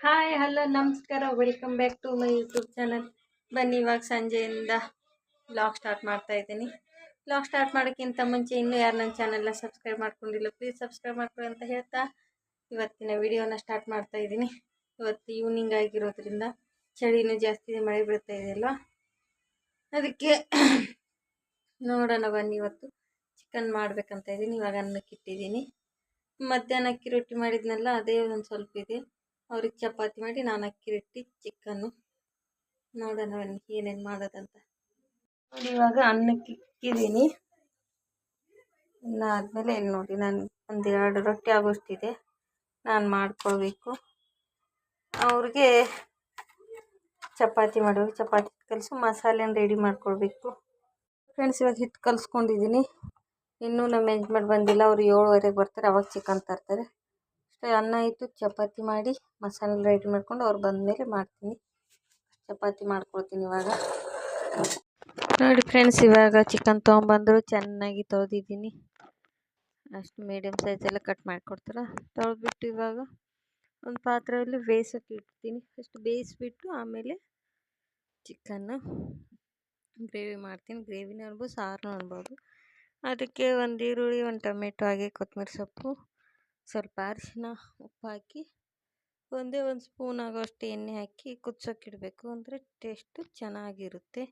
Hi hello ನಮಸ್ಕಾರ. Welcome back to my YouTube channel ಬನ್ನಿ, ಇವಾಗ ಸಂಜೆಯಿಂದ ಬ್ಲಾಗ್ ಸ್ಟಾರ್ಟ್ ಮಾಡ್ತಾ ಇದ್ದೀನಿ. ಬ್ಲಾಗ್ ಸ್ಟಾರ್ಟ್ ಮಾಡೋಕ್ಕಿಂತ ಮುಂಚೆ ಇನ್ನೂ ಯಾರು ನನ್ನ ಚಾನಲ್ನ ಸಬ್ಸ್ಕ್ರೈಬ್ ಮಾಡ್ಕೊಂಡಿಲ್ಲ ಪ್ಲೀಸ್ ಸಬ್ಸ್ಕ್ರೈಬ್ ಮಾಡ್ಕೊಳ್ಳಿ ಅಂತ ಹೇಳ್ತಾ ಇವತ್ತಿನ ವಿಡಿಯೋನ ಸ್ಟಾರ್ಟ್ ಮಾಡ್ತಾ ಇದ್ದೀನಿ. ಇವತ್ತು ಈವ್ನಿಂಗ್ ಆಗಿರೋದ್ರಿಂದ ಚಳಿನೂ ಜಾಸ್ತಿ ಇದೆ ಮಳೆ ಬೀಳ್ತಾ ಇದೆಯಲ್ವಾ ಅದಕ್ಕೆ ನೋಡೋಣ ಬನ್ನಿ ಇವತ್ತು. ಚಿಕನ್ ಮಾಡಬೇಕಂತ ಇದ್ದೀನಿ, ಇವಾಗ ಅನ್ನಕ್ಕೆ ಇಟ್ಟಿದ್ದೀನಿ. ಮಧ್ಯಾಹ್ನ ಅಕ್ಕಿ ರೊಟ್ಟಿ ಮಾಡಿದ್ನಲ್ಲ, ಅದೇ ಒಂದು ಸ್ವಲ್ಪ ಇದೆ. ಅವ್ರಿಗೆ ಚಪಾತಿ ಮಾಡಿ ನಾನು ಅಕ್ಕಿ ರೊಟ್ಟಿ ಚಿಕನ್ನು ನೋಡೋಣ ಏನೇನು ಮಾಡೋದಂತ. ನೋಡಿ ಇವಾಗ ಅನ್ನಕ್ಕೆ ಇಕ್ಕಿದ್ದೀನಿ. ಆದಮೇಲೆ ಇಲ್ಲಿ ನೋಡಿ ನಾನು ಒಂದು ಎರಡು ರೊಟ್ಟಿ ಆಗೋಷ್ಟಿದೆ. ನಾನು ಮಾಡ್ಕೊಳ್ಬೇಕು. ಅವ್ರಿಗೆ ಚಪಾತಿ ಮಾಡಬೇಕು ಚಪಾತಿ ಕಲಸು, ಮಸಾಲೆನ ರೆಡಿ ಮಾಡ್ಕೊಳ್ಬೇಕು. ಫ್ರೆಂಡ್ಸ್ ಇವಾಗ ಹಿಟ್ಟು ಕಲಿಸ್ಕೊಂಡಿದ್ದೀನಿ. ಇನ್ನೂ ನಮ್ಮ ಯಜಮಾನ್ ಬಂದಿಲ್ಲ, ಅವ್ರು ಏಳುವರೆಗೆ ಬರ್ತಾರೆ, ಅವಾಗ ಚಿಕನ್ ತರ್ತಾರೆ. ಅಷ್ಟೇ ಅನ್ನ ಇತ್ತು ಚಪಾತಿ ಮಾಡಿ ಮಸಾಲೆ ರೆಡಿ ಮಾಡ್ಕೊಂಡು ಅವ್ರು ಬಂದಮೇಲೆ ಮಾಡ್ತೀನಿ. ಚಪಾತಿ ಮಾಡ್ಕೊಳ್ತೀನಿ ಇವಾಗ. ನೋಡಿ ಫ್ರೆಂಡ್ಸ್ ಇವಾಗ ಚಿಕನ್ ತೊಗೊಂಬಂದರು ಚೆನ್ನಾಗಿ ತೊಳೆದಿದ್ದೀನಿ. ಅಷ್ಟು ಮೀಡಿಯಮ್ ಸೈಜೆಲ್ಲ ಕಟ್ ಮಾಡಿಕೊಡ್ತಾರೆ? ತೊಳೆದ್ಬಿಟ್ಟು ಇವಾಗ ಒಂದು ಪಾತ್ರೆಯಲ್ಲಿ ಬೇಯಿಸೋಕೆ ಇಡ್ತೀನಿ. ಫಸ್ಟ್ ಬೇಯಿಸ್ಬಿಟ್ಟು ಆಮೇಲೆ ಚಿಕನ್ನು ಗ್ರೇವಿ ಮಾಡ್ತೀನಿ. ಗ್ರೇವಿನೂ ಅನ್ಬೋದು, ಸಾರು ಅನ್ಬೋದು. ಅದಕ್ಕೆ ಒಂದು ಈರುಳ್ಳಿ, ಒಂದು ಟೊಮೆಟೊ, ಹಾಗೆ ಕೊತ್ತಂಬರಿ ಸೊಪ್ಪು. ಸ್ವಲ್ಪ ಅರಿಶಿನ ಉಪ್ಪು ಹಾಕಿ ಒಂದೇ ಒಂದು ಸ್ಪೂನ್ ಆಗೋಷ್ಟು ಎಣ್ಣೆ ಹಾಕಿ ಕುದಿಸೋಕ್ಕಿಡಬೇಕು ಅಂದರೆ ಟೇಸ್ಟು ಚೆನ್ನಾಗಿರುತ್ತೆ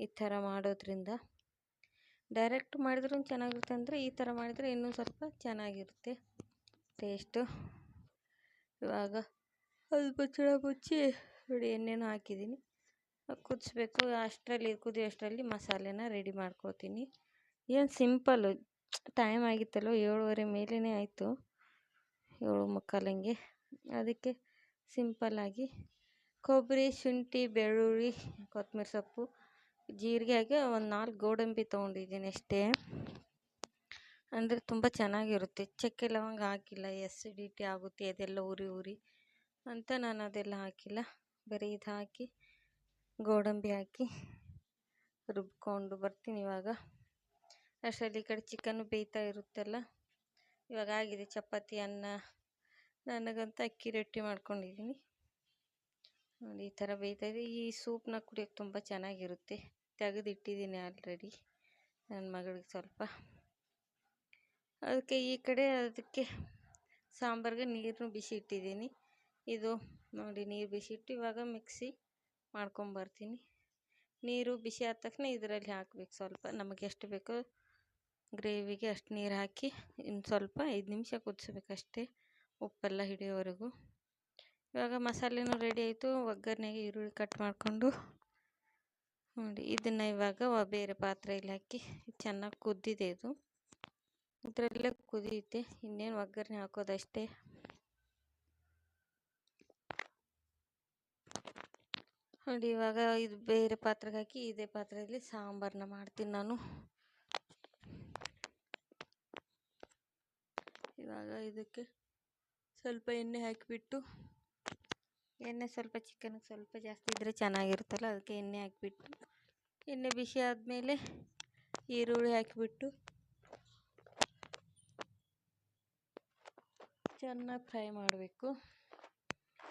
ಈ ಥರ ಮಾಡೋದ್ರಿಂದ. ಡೈರೆಕ್ಟ್ ಮಾಡಿದ್ರೂ ಚೆನ್ನಾಗಿರುತ್ತೆ ಅಂದರೆ ಈ ಥರ ಮಾಡಿದರೆ ಇನ್ನೂ ಸ್ವಲ್ಪ ಚೆನ್ನಾಗಿರುತ್ತೆ ಟೇಸ್ಟು. ಇವಾಗ ಅದು ಮುಚ್ಚಳ ಮುಚ್ಚಿ ನೋಡಿ ಎಣ್ಣೆನೂ ಹಾಕಿದ್ದೀನಿ. ಕುದಿಸ್ಬೇಕು, ಅಷ್ಟರಲ್ಲಿ ಕುದಿಯೋ ಅಷ್ಟರಲ್ಲಿ ಮಸಾಲೆನ ರೆಡಿ ಮಾಡ್ಕೊತೀನಿ. ಏನು ಸಿಂಪಲ್ಲು, ಟೈಮ್ ಆಗಿತ್ತಲ್ವ ಏಳುವರೆ ಮೇಲೇ ಆಯಿತು. ಏಳು ಮುಕ್ಕಾಲಂಗೆ ಅದಕ್ಕೆ ಸಿಂಪಲ್ಲಾಗಿ ಕೊಬ್ಬರಿ, ಶುಂಠಿ, ಬೆಳ್ಳುಳ್ಳಿ, ಕೊತ್ತಂಬ್ರಿ ಸೊಪ್ಪು, ಜೀರಿಗೆ ಹಾಕಿ ಒಂದು ನಾಲ್ಕು ಗೋಡಂಬಿ ತೊಗೊಂಡಿದ್ದೀನಿ ಅಷ್ಟೇ. ಅಂದರೆ ತುಂಬ ಚೆನ್ನಾಗಿರುತ್ತೆ. ಚಕ್ಕೆ ಲವಂಗ ಹಾಕಿಲ್ಲ ಎಸಿಡಿಟಿ ಆಗುತ್ತೆ, ಅದೆಲ್ಲ ಉರಿ ಉರಿ ಅಂತ ನಾನು ಅದೆಲ್ಲ ಹಾಕಿಲ್ಲ. ಬರೀ ಇದು ಹಾಕಿ, ಗೋಡಂಬಿ ಹಾಕಿ ರುಬ್ಕೊಂಡು ಬರ್ತೀನಿ ಇವಾಗ. ಅಷ್ಟರಲ್ಲಿ ಈ ಕಡೆ ಚಿಕನ್ನು ಬೇಯ್ತಾ ಇರುತ್ತಲ್ಲ? ಇವಾಗ ಆಗಿದೆ ಚಪಾತಿ, ಅನ್ನ. ನನಗಂತ ಅಕ್ಕಿ ರೊಟ್ಟಿ ಮಾಡ್ಕೊಂಡಿದ್ದೀನಿ. ನೋಡಿ, ಈ ಥರ ಬೇಯ್ತಾಯಿದೆ ಈ ಸೂಪ್ನ ಕುಡಿಯೋಕ್ಕೆ ತುಂಬ ಚೆನ್ನಾಗಿರುತ್ತೆ. ತೆಗೆದಿಟ್ಟಿದ್ದೀನಿ ಆಲ್ರೆಡಿ ನನ್ನ ಮಗಳಿಗೆ ಸ್ವಲ್ಪ. ಅದಕ್ಕೆ ಈ ಕಡೆ ಅದಕ್ಕೆ ಸಾಂಬಾರಿಗೆ ನೀರನ್ನು ಬಿಸಿ ಇಟ್ಟಿದ್ದೀನಿ. ಇದು ನೋಡಿ, ನೀರು ಬಿಸಿ ಇಟ್ಟು ಇವಾಗ ಮಿಕ್ಸಿ ಮಾಡ್ಕೊಂಬರ್ತೀನಿ. ನೀರು ಬಿಸಿ ಆದ ತಕ್ಷಣ ಇದರಲ್ಲಿ ಹಾಕ್ಬೇಕು ಸ್ವಲ್ಪ. ನಮಗೆ ಎಷ್ಟು ಬೇಕೋ ಗ್ರೇವಿಗೆ ಅಷ್ಟು ನೀರು ಹಾಕಿ ಇನ್ನು ಸ್ವಲ್ಪ ಐದು ನಿಮಿಷ ಕುದಿಸ್ಬೇಕಷ್ಟೇ ಉಪ್ಪೆಲ್ಲ ಹಿಡಿಯೋವರೆಗೂ. ಇವಾಗ ಮಸಾಲೆನೂ ರೆಡಿ ಆಯಿತು. ಒಗ್ಗರಣೆಗೆ ಈರುಳ್ಳಿ ಕಟ್ ಮಾಡಿಕೊಂಡು ನೋಡಿ, ಇದನ್ನು ಇವಾಗ ಬೇರೆ ಪಾತ್ರೆಯಲ್ಲಿ ಹಾಕಿ ಚೆನ್ನಾಗಿ ಕುದ್ದಿದೆ ಇದು. ಇದರಲ್ಲೇ ಕುದಿಯುತ್ತೆ. ಇನ್ನೇನು ಒಗ್ಗರಣೆ ಹಾಕೋದಷ್ಟೇ. ನೋಡಿ, ಇವಾಗ ಇದು ಬೇರೆ ಪಾತ್ರೆಗೆ ಹಾಕಿ ಇದೇ ಪಾತ್ರೆಯಲ್ಲಿ ಸಾಂಬಾರನ್ನ ಮಾಡ್ತೀನಿ ನಾನು. ಇವಾಗ ಇದಕ್ಕೆ ಸ್ವಲ್ಪ ಎಣ್ಣೆ ಹಾಕಿಬಿಟ್ಟು ಎಣ್ಣೆ ಸ್ವಲ್ಪ ಚಿಕನ್ಗೆ ಸ್ವಲ್ಪ ಜಾಸ್ತಿ ಇದ್ದರೆ ಚೆನ್ನಾಗಿರುತ್ತಲ್ಲ ಅದಕ್ಕೆ ಎಣ್ಣೆ ಹಾಕಿಬಿಟ್ಟು ಎಣ್ಣೆ ಬಿಸಿ ಆದಮೇಲೆ ಈರುಳ್ಳಿ ಹಾಕಿಬಿಟ್ಟು ಚೆನ್ನಾಗಿ ಫ್ರೈ ಮಾಡಬೇಕು.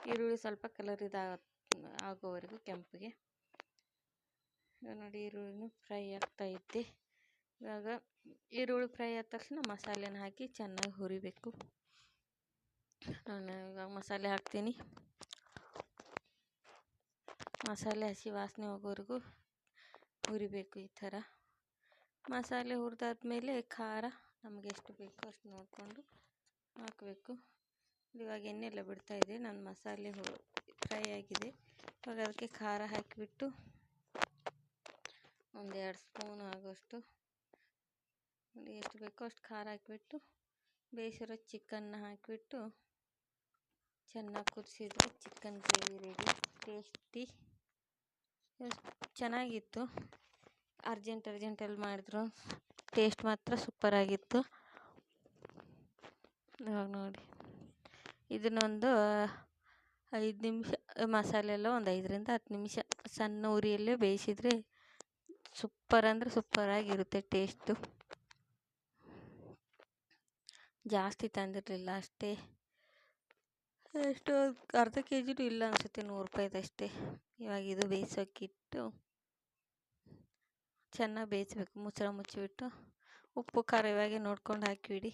ಈರುಳ್ಳಿ ಸ್ವಲ್ಪ ಕಲರ್ ಇದಾಗ ಆಗೋವರೆಗೂ ಕೆಂಪಿಗೆ. ನೋಡಿ ಈರುಳ್ಳಿನೂ ಫ್ರೈ ಆಗ್ತಾ ಇದ್ದೆ ಇವಾಗ ಈರುಳ್ಳಿ ಫ್ರೈ ಆದ ತಕ್ಷಣ ಮಸಾಲೆನ ಹಾಕಿ ಚೆನ್ನಾಗಿ ಹುರಿಬೇಕು. ನಾನು ಇವಾಗ ಮಸಾಲೆ ಹಾಕ್ತೀನಿ. ಮಸಾಲೆ ಹಸಿ ವಾಸನೆ ಹೋಗೋವರೆಗೂ ಹುರಿಬೇಕು ಈ ಥರ. ಮಸಾಲೆ ಹುರಿದಾದ್ಮೇಲೆ ಖಾರ ನಮಗೆ ಎಷ್ಟು ಬೇಕು ಅಷ್ಟು ನೋಡಿಕೊಂಡು ಹಾಕಬೇಕು. ಇವಾಗ ಎಣ್ಣೆ ಎಲ್ಲ ಇದೆ. ನನ್ನ ಮಸಾಲೆ ಫ್ರೈ ಆಗಿದೆ. ಇವಾಗ ಅದಕ್ಕೆ ಖಾರ ಹಾಕಿಬಿಟ್ಟು ಒಂದೆರಡು ಸ್ಪೂನ್ ಆಗೋಷ್ಟು ಎಷ್ಟು ಬೇಕೋ ಅಷ್ಟು ಖಾರ ಹಾಕಿಬಿಟ್ಟು, ಬೇಯಿಸಿರೋ ಚಿಕನ್ನ ಹಾಕಿಬಿಟ್ಟು ಚೆನ್ನಾಗಿ ಕುದಿಸಿದ್ರೆ ಚಿಕನ್ ಗ್ರೇವಿ ರೆಡಿ ಟೇಸ್ಟಿ ಚೆನ್ನಾಗಿತ್ತು. ಅರ್ಜೆಂಟ್ ಅರ್ಜೆಂಟಲ್ಲಿ ಮಾಡಿದ್ರು ಟೇಸ್ಟ್ ಮಾತ್ರ ಸೂಪರಾಗಿತ್ತು ಇವಾಗ ನೋಡಿ. ಇದನ್ನೊಂದು ಐದು ನಿಮಿಷ, ಮಸಾಲೆ ಎಲ್ಲ ಒಂದು ಐದರಿಂದ ಹತ್ತು ನಿಮಿಷ ಸಣ್ಣ ಉರಿಯಲ್ಲೇ ಬೇಯಿಸಿದರೆ ಸೂಪರ್ ಅಂದರೆ ಸೂಪರಾಗಿರುತ್ತೆ ಟೇಸ್ಟು ಜಾಸ್ತಿ ತಂದಿರಲಿಲ್ಲ ಅಷ್ಟೇ. ಎಷ್ಟು ಅರ್ಧ ಕೆ ಜಿದು ಇಲ್ಲ ಅನಿಸುತ್ತೆ ನೂರು ರೂಪಾಯಿದಷ್ಟೇ. ಇವಾಗ ಇದು ಬೇಯಿಸೋಕ್ಕಿಟ್ಟು ಚೆನ್ನಾಗಿ ಬೇಯಿಸ್ಬೇಕು, ಮುಚ್ಚಳ ಮುಚ್ಚಿಬಿಟ್ಟು ಉಪ್ಪು, ಖಾರ ಇವಾಗೆ ನೋಡ್ಕೊಂಡು ಹಾಕಿಬಿಡಿ.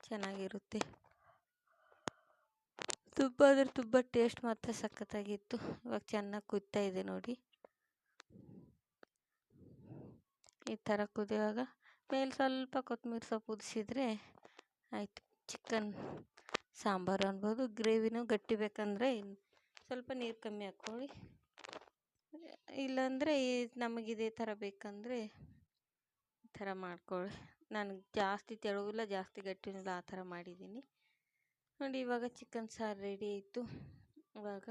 ಚೆನ್ನಾಗಿರುತ್ತೆ. ತುಪ್ಪ ಅಂದರೆ ತುಂಬ ಟೇಸ್ಟ್ ಮಾತ್ರ ಸಖತ್ತಾಗಿತ್ತು. ಇವಾಗ ಚೆನ್ನಾಗಿ ಕುದ್ತಾ ಇದೆ ನೋಡಿ. ಈ ಥರ ಕುದಿಯುವಾಗ, ಮೇಲೆ ಸ್ವಲ್ಪ ಕೊತ್ತಂಬರಿ ಸೊಪ್ಪು ಉದಿಸಿದ್ರೆ ಆಯಿತು. ಚಿಕನ್, ಸಾಂಬಾರು ಅನ್ಬೋದು, ಗ್ರೇವಿನೂ ಗಟ್ಟಿ ಬೇಕಂದರೆ ಸ್ವಲ್ಪ ನೀರು ಕಮ್ಮಿ ಹಾಕ್ಕೊಳ್ಳಿ. ಇಲ್ಲಾಂದರೆ ನಮಗೆ ಇದೇ ಥರ ಬೇಕಂದರೆ ಈ ಥರ ಮಾಡ್ಕೊಳ್ಳಿ. ನಾನು ಜಾಸ್ತಿ ತೆಳುವಿಲ್ಲ, ಜಾಸ್ತಿ ಗಟ್ಟಿನೂ ಇಲ್ಲ, ಆ ಥರ ಮಾಡಿದ್ದೀನಿ. ನೋಡಿ, ಇವಾಗ ಚಿಕನ್ ಸಾರು ರೆಡಿ ಆಯಿತು. ಇವಾಗ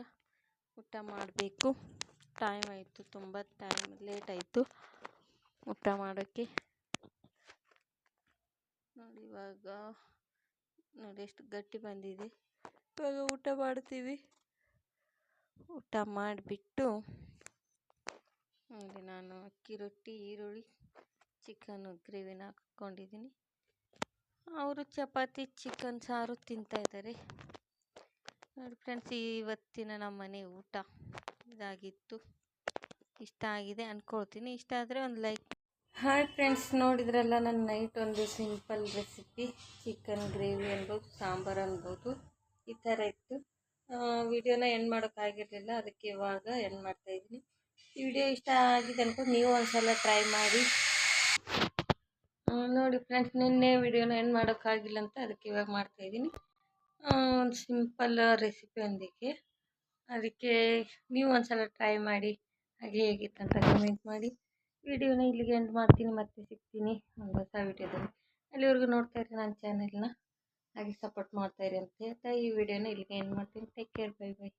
ಊಟ ಮಾಡಬೇಕು. ಟೈಮ್ ಆಯಿತು, ತುಂಬ ಟೈಮ್, ಲೇಟ್ ಆಯಿತು ಊಟ ಮಾಡೋಕ್ಕೆ. ನೋಡಿ ಇವಾಗ ನೋಡಿ ಎಷ್ಟು ಗಟ್ಟಿ ಬಂದಿದೆ. ಇವಾಗ ಊಟ ಮಾಡ್ತೀವಿ. ಊಟ ಮಾಡಿಬಿಟ್ಟು ನೋಡಿ ನಾನು ಅಕ್ಕಿ ರೊಟ್ಟಿ, ಈರುಳ್ಳಿ ಚಿಕನ್ ಗ್ರೇವಿನ ಹಾಕ್ಕೊಂಡಿದ್ದೀನಿ. ಅವರು ಚಪಾತಿ ಚಿಕನ್ ಸಾರು ತಿಂತಾಯಿದ್ದಾರೆ ನೋಡಿ ಫ್ರೆಂಡ್ಸ್, ಇವತ್ತಿನ ನಮ್ಮ ಮನೆ ಊಟ ಇದಾಗಿತ್ತು. ಇಷ್ಟ ಆಗಿದೆ ಅಂದ್ಕೊಳ್ತೀನಿ ಇಷ್ಟ ಆದರೆ ಒಂದು ಲೈಕ್ ಹಾಯ್ ಫ್ರೆಂಡ್ಸ್ ನೋಡಿದ್ರಲ್ಲ ನನ್ನ ನೈಟ್ ಒಂದು ಸಿಂಪಲ್ ರೆಸಿಪಿ ಚಿಕನ್ ಗ್ರೇವಿ ಅನ್ಬೋದು, ಸಾಂಬಾರು ಅನ್ಬೋದು, ಈ ಥರ ಇತ್ತು. ವಿಡಿಯೋನ ಎಂಡ್ ಮಾಡೋಕ್ಕಾಗಿರಲಿಲ್ಲ ಅದಕ್ಕೆ ಇವಾಗ ಎಂಡ್ ಮಾಡ್ತಾಯಿದ್ದೀನಿ ಈ ವಿಡಿಯೋ ಇಷ್ಟ ಆಗಿದೆ ಅನ್ಕೊಂಡು ನೀವು ಒಂದ್ಸಲ ಟ್ರೈ ಮಾಡಿ. ನೋಡಿ ಫ್ರೆಂಡ್ಸ್ ನಿನ್ನೆ ವಿಡಿಯೋನ ಎಂಡ್ ಮಾಡೋಕ್ಕಾಗಿಲ್ಲ ಅಂತ ಅದಕ್ಕೆ ಇವಾಗ ಮಾಡ್ತಾ ಇದ್ದೀನಿ. ಒಂದು ಸಿಂಪಲ್ ರೆಸಿಪಿ ಒಂದಕ್ಕೆ. ಅದಕ್ಕೆ ನೀವು ಒಂದ್ಸಲ ಟ್ರೈ ಮಾಡಿ, ಹಾಗೆ ಅಂತ ಕಮೆಂಟ್ ಮಾಡಿ. ವಿಡಿಯೋನ ಇಲ್ಲಿಗೆ ಎಂಡ್ ಮಾಡ್ತೀನಿ, ಮತ್ತೆ ಸಿಗ್ತೀನಿ ಒಂದು ಹೊಸ ವಿಡಿಯೋದಲ್ಲಿ. ಅಲ್ಲಿವರೆಗೂ ನೋಡ್ತಾ ಇರಿ ನನ್ನ ಚಾನೆಲ್ನ ಹಾಗೆ ಸಪೋರ್ಟ್ ಮಾಡ್ತಾ ಇರಿ ಅಂತ ಹೇಳ್ತಾ ಈ ವಿಡಿಯೋನ ಇಲ್ಲಿಗೆ ಎಂಡ್ ಮಾಡ್ತೀನಿ. Take care bye bye